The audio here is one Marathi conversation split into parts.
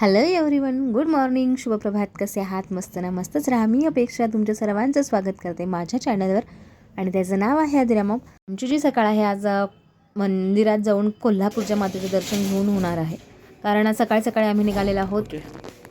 हॅलो एव्हरीवन गुड मॉर्निंग शुभप्रभात. कसे आहात? मस्त ना मस्तच राहा. मी अपेक्षा तुमच्या सर्वांचं स्वागत करते माझ्या चॅनलवर आणि त्याचं नाव आहे आदिरामॉम आमची जी सकाळ आहे आज मंदिरात जाऊन कोल्हापूरच्या मातेचं दर्शन घेऊन होणार आहे. कारण आज सकाळी सकाळी आम्ही निघालेलो आहोत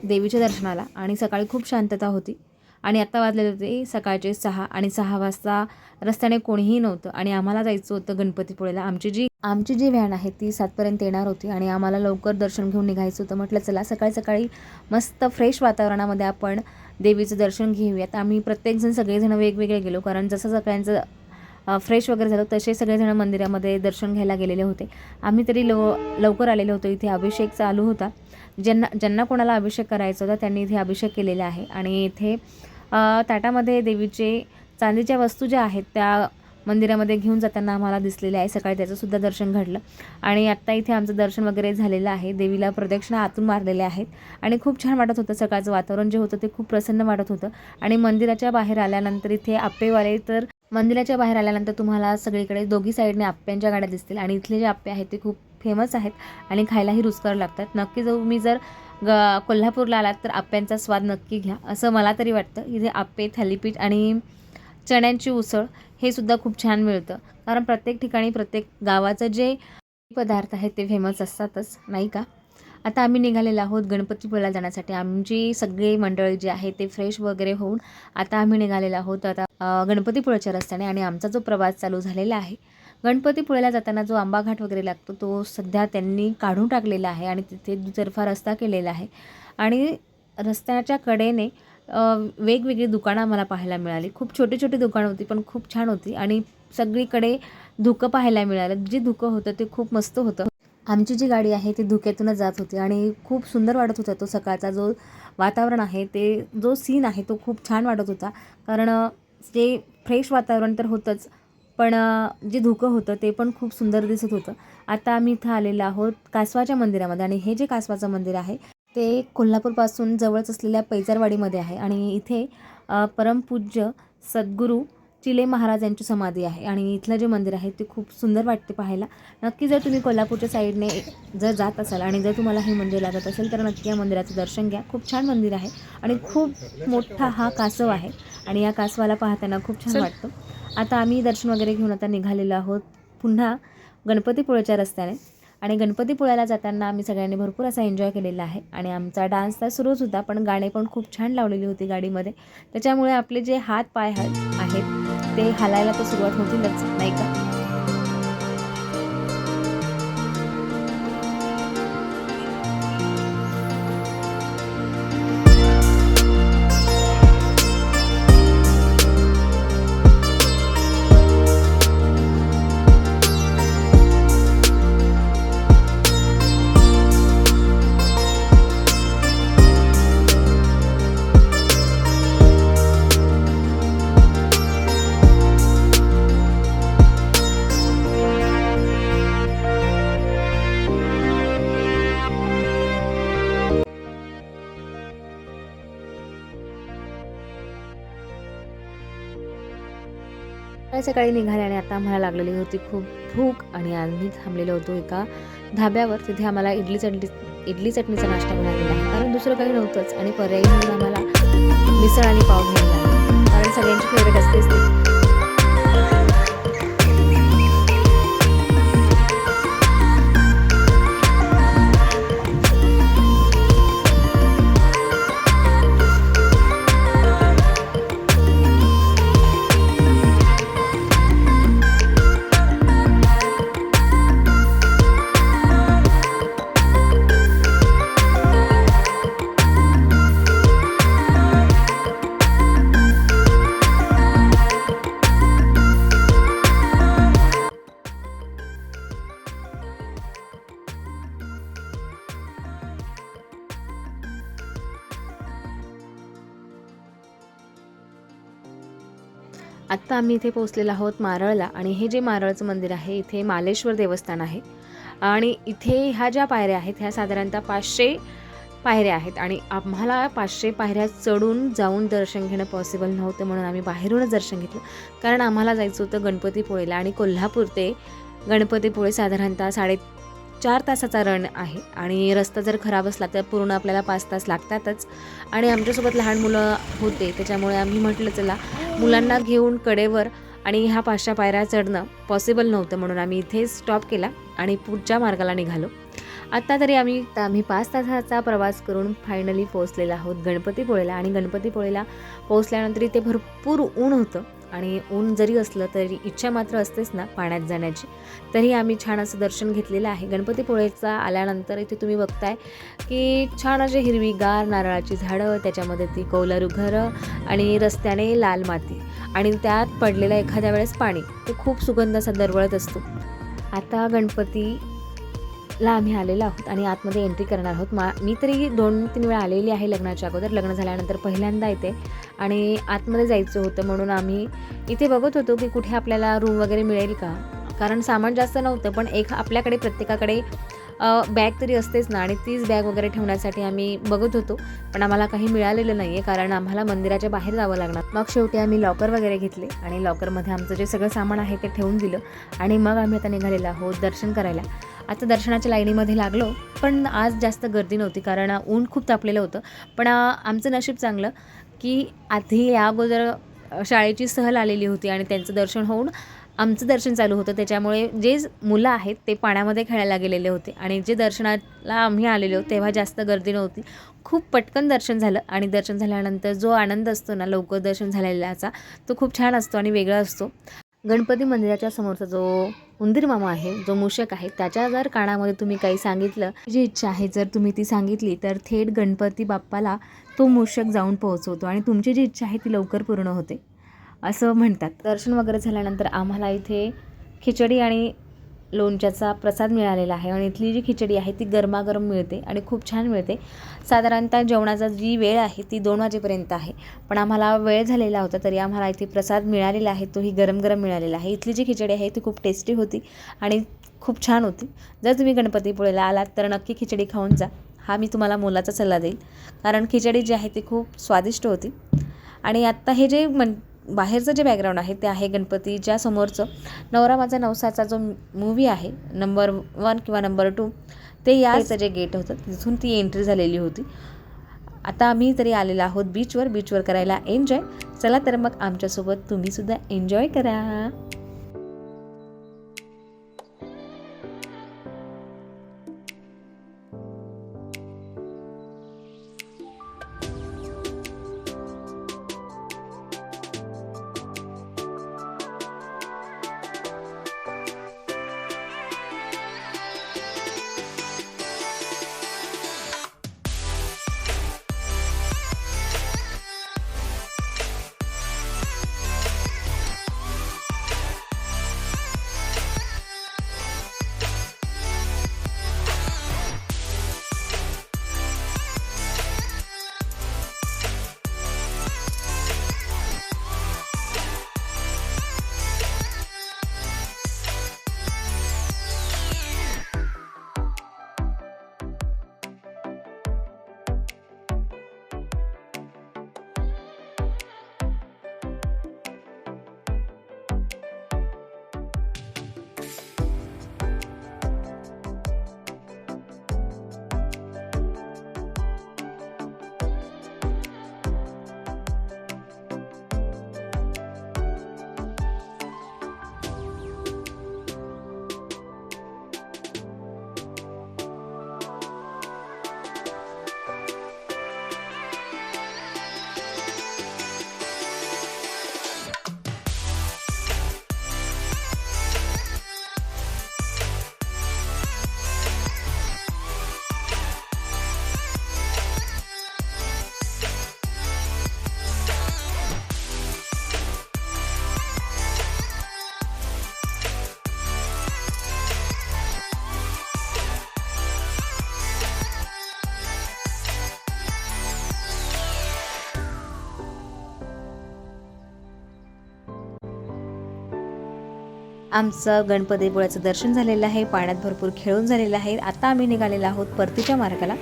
देवीच्या दर्शनाला. आणि सकाळी खूप शांतता होती. आणि आत्ता वाजलेले होते सकाळचे सहा आणि सहा वाजता रस्त्याने कोणीही नव्हतं. आणि आम्हाला जायचं होतं गणपतीपुळेला. आमची जी आमची जी व्हॅन आहे ती सातपर्यंत येणार होती आणि आम्हाला लवकर दर्शन घेऊन निघायचं होतं. म्हटलं चला सकाळी सकाळी मस्त फ्रेश वातावरणामध्ये आपण देवीचं दर्शन घेऊयात. आम्ही प्रत्येकजण सगळेजण वेगवेगळे गेलो कारण जसं सगळ्यांचं फ्रेश वगैरे झालं तसे सगळेजण मंदिरामध्ये दर्शन घ्यायला गेलेले होते. आम्ही तरी लव लवकर आलेलो होतो. इथे अभिषेक चालू होता. ज्यांना ज्यांना कोणाला अभिषेक करायचा होता त्यांनी इथे अभिषेक केलेले आहे. आणि इथे ताटामध्ये देवीचे चांदीच्या वस्तू ज्या आहेत त्या मंदिरामध्ये घेऊन जाताना आम्हाला दिसलेले आहे. सकाळी त्याचंसुद्धा दर्शन घडलं. आणि आत्ता इथे आमचं दर्शन वगैरे झालेलं आहे. देवीला प्रदक्षिणा आतून मारलेल्या आहेत. आणि खूप छान वाटत होतं सकाळचं वातावरण. जे होतं ते खूप प्रसन्न वाटत होतं. आणि मंदिराच्या बाहेर आल्यानंतर इथे आप्पेवाले तर मंदिराच्या बाहेर आल्यानंतर तुम्हाला सगळीकडे दोघी साईडने आप्प्यांच्या गाड्या दिसतील. आणि इथले जे आप्पे आहेत ते खूप फेमस आहेत आणि खायलाही रुचकर लागतात. नक्की जर तुम्ही जर ग कोल्हापूरला आलात तर आप्प्यांचा स्वाद नक्की घ्या. असं मला तरी वाटतं. इथे आप्पे थालीपीठ आणि चण्याची उसळ हे सुद्धा खूप छान मिळतं. कारण प्रत्येक ठिकाणी प्रत्येक गावाचं जे पदार्थ आहेत ते फेमस असतातच नाही का? आता आम्ही निघालेलो आहोत गणपतीपुळेला जाण्यासाठी. आमची सगळी मंडळी जी आहे ते फ्रेश वगैरे होऊन आता आम्ही निघालेलो आहोत. आता गणपतीपुळेच्या रस्त्याने आणि आमचा जो प्रवास चालू झालेला आहे गणपतीपुळेला जाताना जो आंबाघाट वगैरे लागतो तो सध्या त्यांनी काढून टाकलेला आहे आणि तिथे दुतर्फा रस्ता केलेला आहे. आणि रस्त्याच्या कडेने वेगवेगळी दुकानं आम्हाला पाहायला मिळाली. खूप छोटी छोटी दुकानं होती पण खूप छान होती. आणि सगळीकडे धुकं पाहायला मिळालं. जे धुकं होतं ते खूप मस्त होतं. आमची जी गाडी आहे ती धुक्यातूनच जात होती आणि खूप सुंदर वाटत होता. तो सकाळचा जो वातावरण आहे ते जो सीन आहे तो खूप छान वाटत होता. कारण ते जे फ्रेश वातावरण तर होतंच पण जे धुकं होतं ते पण खूप सुंदर दिसत होतं. आता आम्ही इथं आलेलो आहोत कासवाच्या मंदिरामध्ये आणि हे जे कासवाचं मंदिर आहे ते कोल्हापूरपासून जवळच असलेल्या पैजारवाडीमध्ये आहे आणि इथे परमपूज्य सद्गुरू चिले महाराज यांची समाधी आहे. आणि इथलं जे मंदिर आहे ते खूप सुंदर वाटते पाहायला. नक्की जर तुम्ही कोल्हापूरच्या साईडने जर जात असाल आणि जर तुम्हाला हे मंदिर लागत असेल तर नक्की या मंदिराचं दर्शन घ्या. खूप छान मंदिर आहे आणि खूप मोठा हा कासव आहे आणि या कासवाला पाहताना खूप छान वाटतं. आता आम्ही दर्शन वगैरे घेऊन आता निघालेलो आहोत पुन्हा गणपतीपुळ्याच्या रस्त्याने. आणि गणपतीपुळ्याला जाताना आम्ही सगळ्यांनी भरपूर असा एन्जॉय केलेला आहे. आणि आमचा डान्स तर सुरूच होता पण गाणे पण खूप छान लावलेली होती गाडीमध्ये. त्याच्यामुळे आपले जे हात पाय आहेत आहेत ते हालायला तर सुरुवात होतीलच नाही का? सकाळी सकाळी निघाले आणि आता आम्हाला लागलेली होती खूप भूक आणि आम्ही थांबलेलो होतो एका धाब्यावर. तिथे आम्हाला इडली चटणी इडली चटणीचा नाश्ता मिळालेला आहे. कारण दुसरं काही नव्हतंच आणि पर्यायी म्हणून आम्हाला मिसळ आणि पाव घ्यायला कारण सगळ्यांची फेवरेट असतेच आम्ही इथे पोहोचलेलो आहोत मारळला. आणि हे जे मारळचं मंदिर आहे इथे मालेश्वर देवस्थान आहे. आणि इथे ह्या ज्या पायऱ्या आहेत ह्या साधारणतः पाचशे पायऱ्या आहेत. आणि आम्हाला पाचशे पायऱ्या चढून जाऊन दर्शन घेणं पॉसिबल नव्हतं म्हणून आम्ही बाहेरूनच दर्शन घेतलं. कारण आम्हाला जायचं होतं गणपतीपुळेला. आणि कोल्हापूर ते गणपतीपुळे साधारणतः साडे चार तासाचा रन आहे आणि रस्ता जर खराब असला तर पूर्ण आपल्याला पाच तास लागतातच. आणि आमच्यासोबत लहान मुलं होते त्याच्यामुळे आम्ही म्हटलं चला मुलांना घेऊन कडेवर आणि ह्या पाचशा पायऱ्या चढणं पॉसिबल नव्हतं म्हणून आम्ही इथेच स्टॉप केला आणि पुढच्या मार्गाला निघालो. आत्ता तरी आम्ही आम्ही पाच तासाचा प्रवास करून फायनली पोहोचलेलो आहोत गणपतीपुळेला. आणि गणपतीपुळेला पोहोचल्यानंतर इथे भरपूर ऊन होतं. आणि ऊन जरी असलं तरी इच्छा मात्र असतेच ना पाण्यात जाण्याची. तरी आम्ही छान असं दर्शन घेतलेलं आहे. गणपतीपुळेचा आल्यानंतर इथे तुम्ही बघताय की छान असे हिरवीगार नारळाची झाडं त्याच्यामध्ये ती कौलारू घरं आणि रस्त्याने लाल माती आणि त्यात पडलेलं एखाद्या वेळेस पाणी. ते खूप सुगंध असा दरवळत असतो. आता गणपती ला आम्ही आलेलो आहोत आणि आतमध्ये एंट्री करणार आहोत. मा मी तरी दोन तीन वेळा आलेली आहे लग्नाच्या अगोदर. लग्न झाल्यानंतर पहिल्यांदा येते आणि आतमध्ये जायचं होतं म्हणून आम्ही इथे बघत होतो की कुठे आपल्याला रूम वगैरे मिळेल का? कारण सामान जास्त नव्हतं पण एक आपल्याकडे प्रत्येकाकडे बॅग तरी असतेच ना आणि तीच बॅग वगैरे ठेवण्यासाठी आम्ही बघत होतो. पण आम्हाला काही मिळालेलं नाही आहे कारण आम्हाला मंदिराच्या बाहेर जावं लागणार. मग शेवटी आम्ही लॉकर वगैरे घेतले आणि लॉकरमध्ये आमचं जे सगळं सामान आहे ते ठेवून दिलं आणि मग आम्ही आता निघालेलो आहोत दर्शन करायला. आता दर्शनाच्या लाईनीमध्ये लागलो पण आज जास्त गर्दी नव्हती कारण ऊन खूप तापलेलं होतं. पण आमचं नशीब चांगलं की आधी या अगोदर शाळेची सहल आलेली होती आणि त्यांचं दर्शन होऊन आमचं दर्शन चालू होतं त्याच्यामुळे जे मुलं आहेत ते पाण्यामध्ये खेळायला गेलेले होते. आणि जे दर्शनाला आम्ही आलेलो तेव्हा जास्त गर्दी नव्हती. खूप पटकन दर्शन झालं आणि दर्शन झाल्यानंतर जो आनंद असतो ना लवकर दर्शन झालेल्याचा तो खूप छान असतो आणि वेगळा असतो. गणपती मंदिराच्या समोरचा जो उंदीर मामा आहे जो मूषक आहे त्याच्या जर कानामध्ये तुम्ही काही सांगितलं जी इच्छा आहे जर तुम्ही ती सांगितली तर थेट गणपती बाप्पाला तो मूषक जाऊन पोहोचवतो आणि तुमची जी इच्छा आहे ती लवकर पूर्ण होते. असं म्हणतात. दर्शन वगैरे झाल्यानंतर आम्हाला इथे खिचडी आणि लोणच्याचा प्रसाद मिळालेला आहे. आणि इथली जी खिचडी आहे ती गरमागरम मिळते आणि खूप छान मिळते. साधारणतः जेवणाचा जी वेळ आहे ती दोन वाजेपर्यंत आहे. पण आम्हाला वेळ झालेला होता तरी आम्हाला इथे प्रसाद मिळालेला आहे तोही गरम गरम मिळालेला आहे. इथली जी खिचडी आहे ती खूप टेस्टी होती आणि खूप छान होती. जर तुम्ही गणपतीपुळेला आलात तर नक्की खिचडी खाऊन जा. हा मी तुम्हाला मोलाचा सल्ला देईल. कारण खिचडी जी आहे ती खूप स्वादिष्ट होती. आणि आत्ता हे जे मन बाहेरचं जे बॅकग्राऊंड आहे ते आहे गणपतीच्या समोरचं नवरा माझा नवसाचा जो मूवी आहे नंबर वन किंवा नंबर टू ते याचं जे गेट होतं तिथून ती एंट्री झालेली होती. आता आम्ही तरी आलेलो आहोत बीचवर बीचवर करायला एन्जॉय चला तर मग आमच्यासोबत तुम्हीसुद्धा एन्जॉय करा. आमचं गणपतीपुळ्याचं दर्शन झालेलं आहे पाण्यात भरपूर खेळून झालेलं आहे. आता आम्ही निघालेलो आहोत परतीच्या मार्गाला.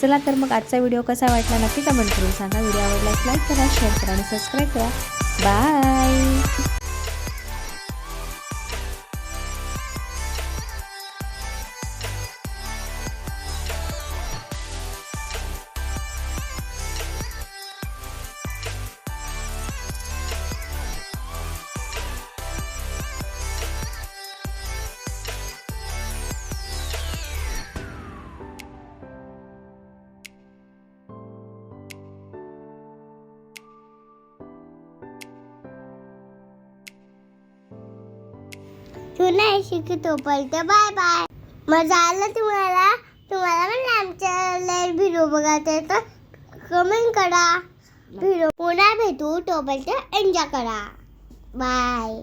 चला तर मग आजचा व्हिडिओ कसा वाटला नक्की कमेंट करून सांगा. व्हिडिओ आवडल्यास लाईक करा शेअर करा आणि सबस्क्राईब करा. बाय पुन्हा शिकतो पर्यंत बाय बाय मजा आलं तुम्हाला? तुम्हाला पण आमच्या व्हिडिओ बघायचा तर कमेंट करा. व्हिडिओ पुन्हा भेटू तोपर्यंत एन्जॉय करा. बाय